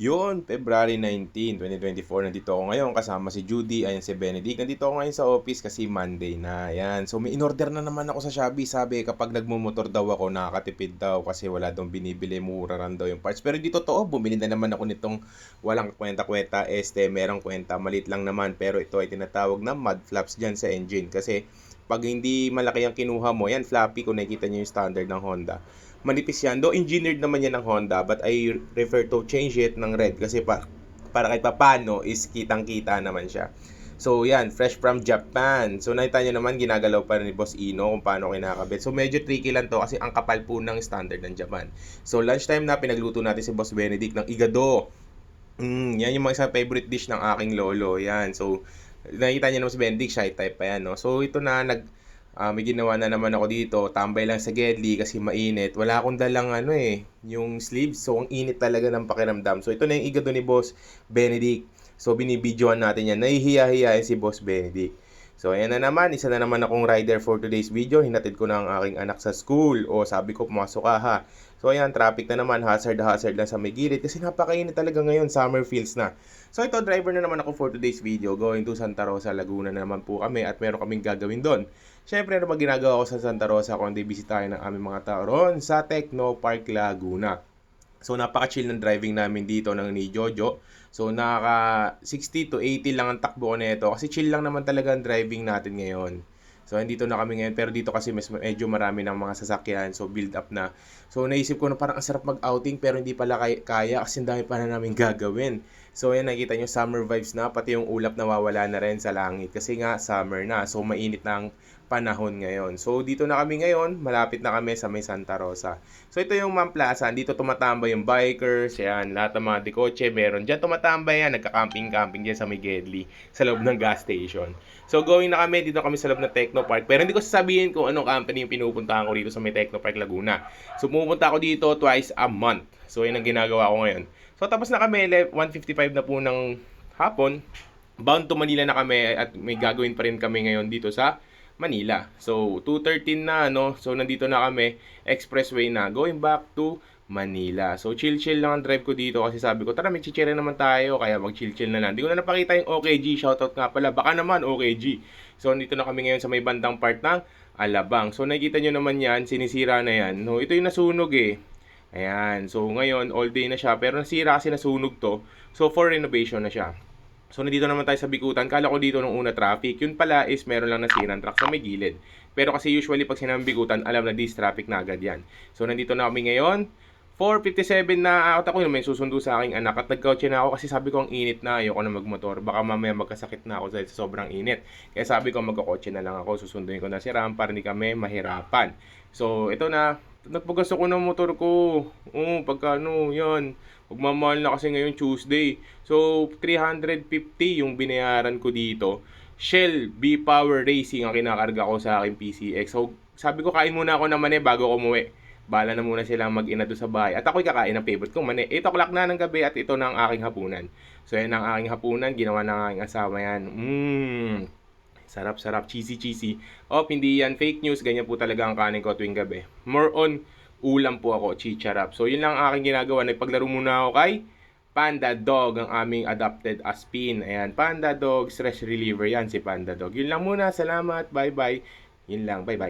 Yun, February 19, 2024. Nandito ako ngayon kasama si Judy, ayan si Benedict. Nandito ako ngayon sa office kasi Monday na. Ayan. So may in-order na naman ako sa Shopee. Sabi kapag nagmumotor daw ako, nakakatipid daw kasi wala daw binibili, mura ran daw yung parts. Pero di totoo, bumili na naman ako nitong walang kwenta-kwenta. Este, merong kwenta, malit lang naman. Pero ito ay tinatawag na mud flaps dyan sa engine. Kasi pag hindi malaki ang kinuha mo, yan floppy kung nakikita nyo yung standard ng Honda manipis yan. Though engineered naman yan ng Honda, but I refer to change it ng red kasi pa, para kahit papano is kitang-kita naman siya. So yan, fresh from Japan. So nakita nyo naman, ginagalaw pa ni Boss Ino kung paano kinakabit. So medyo tricky lang to kasi ang kapal po ng standard ng Japan. So lunchtime na, pinagluto natin si Boss Benedict ng igado. Mm, yan yung mga isang favorite dish ng aking lolo. Yan. So nakita niyo naman si Benedict, shy type pa yan. No? So ito na, nag, Ah, may ginawa na naman ako dito. Tambay lang sa Gedli kasi mainit. Wala akong dalang ano eh, yung sleeves. So, ang init talaga ng pakiramdam. So, ito na yung igado ni Boss Benedict. So, binibidyoan natin yan. Nahihiya-hiyain si Boss Benedict. So, ayan na naman. Isa na naman akong rider for today's video. Hinatid ko na ang aking anak sa school. O, sabi ko, pumasok ka ha. So, ayan, traffic na naman. Hazard-hazard lang sa may gilid. Kasi napakainit talaga ngayon. Summer feels na. So, ito, driver na naman ako for today's video. Going to Santa Rosa, Laguna na naman po kami. At meron kaming gagawin doon. Siyempre, ano ba ginagawa ko sa Santa Rosa kundi bisitahin ng aming mga tao ron sa Techno Park Laguna. So, napaka-chill ng driving namin dito ng ni Jojo. So, nakaka 60 to 80 lang ang takbo ko nito kasi chill lang naman talaga ang driving natin ngayon. So, andito na kami ngayon. Pero dito kasi mas medyo marami ng mga sasakyan. So, build up na. So, naisip ko na parang ang sarap mag-outing pero hindi pala kaya, kasi dami pa na namin gagawin. So, ayan, nakita nyo, summer vibes na. Pati yung ulap nawawala na rin sa langit. Kasi nga, summer na. So, mainit na ang panahon ngayon. So, dito na kami ngayon. Malapit na kami sa may Santa Rosa. So, ito yung Ma'am Plaza. Dito tumatambay yung bikers. Ayan, lahat ng mga dekotse meron. Diyan tumatambay yan. Nagka-camping-camping dyan sa may Gedli. Sa loob ng gas station. So, going na kami. Dito kami sa loob ng Techno Park. Pero hindi ko sasabihin kung anong company yung pinupuntahan ko dito sa may Techno Park Laguna. So, pumunta ako dito twice a month. So, yun ang ginagawa ko ngayon. So, tapos na kami. 1.55 na po ng hapon. Bound to Manila na kami at may gagawin pa rin kami ngayon dito sa Manila. So, 2.13 na, no? So, nandito na kami, expressway na, going back to Manila. So, chill-chill lang ang drive ko dito kasi sabi ko, tara, may chichira naman tayo, kaya mag-chill-chill na lang. Hindi ko na napakita yung OKG, shoutout nga pala, baka naman OKG. So, nandito na kami ngayon sa may bandang part ng Alabang. So, nakikita nyo naman yan, sinisira na yan. No, ito yung nasunog eh. Ayan. So, ngayon, all day na siya. Pero nasira kasi nasunog to. So, for renovation na siya. So, nandito naman tayo sa Bikutan. Kala ko dito nung una traffic. Yun pala is meron lang nasirang truck sa may gilid. Pero kasi usually pag sinabing Bikutan, alam na this traffic na agad yan. So, nandito na kami ngayon. 4.57 na ako ako may susundo sa aking anak at nagkotse na ako kasi sabi ko ang init na ayoko na magmotor baka mamaya magkasakit na ako dahil sa sobrang init kaya sabi ko magkakotse na lang ako susunduin ko na si Ram para hindi kami mahirapan so ito na nagpagasto ko ng motor ko oh pagka ano yan magmamahal na kasi ngayon Tuesday so 350 yung binayaran ko dito Shell B-Power Racing ang kinakarga ko sa aking PCX so sabi ko kain muna ako naman eh bago ako umuwi Bala na muna silang mag-ina sa bahay. At ako'y kakain ng favorite kong mani. 8 o'clock na ng gabi at ito na ang aking hapunan. So yan ang aking hapunan. Ginawa ng aking asawa yan. Mmm. Sarap, sarap. Cheesy, cheesy. Oh, hindi yan fake news. Ganyan po talaga ang kanin ko tuwing gabi. More on, ulam po ako. Chicharap. So yun lang ang aking ginagawa. Nagpaglaro muna ako kay Panda Dog, ang aming adopted aspin. Ayan, Panda Dog, stress reliever yan si Panda Dog. Yun lang muna. Salamat. Bye-bye. Yun lang. Bye-bye.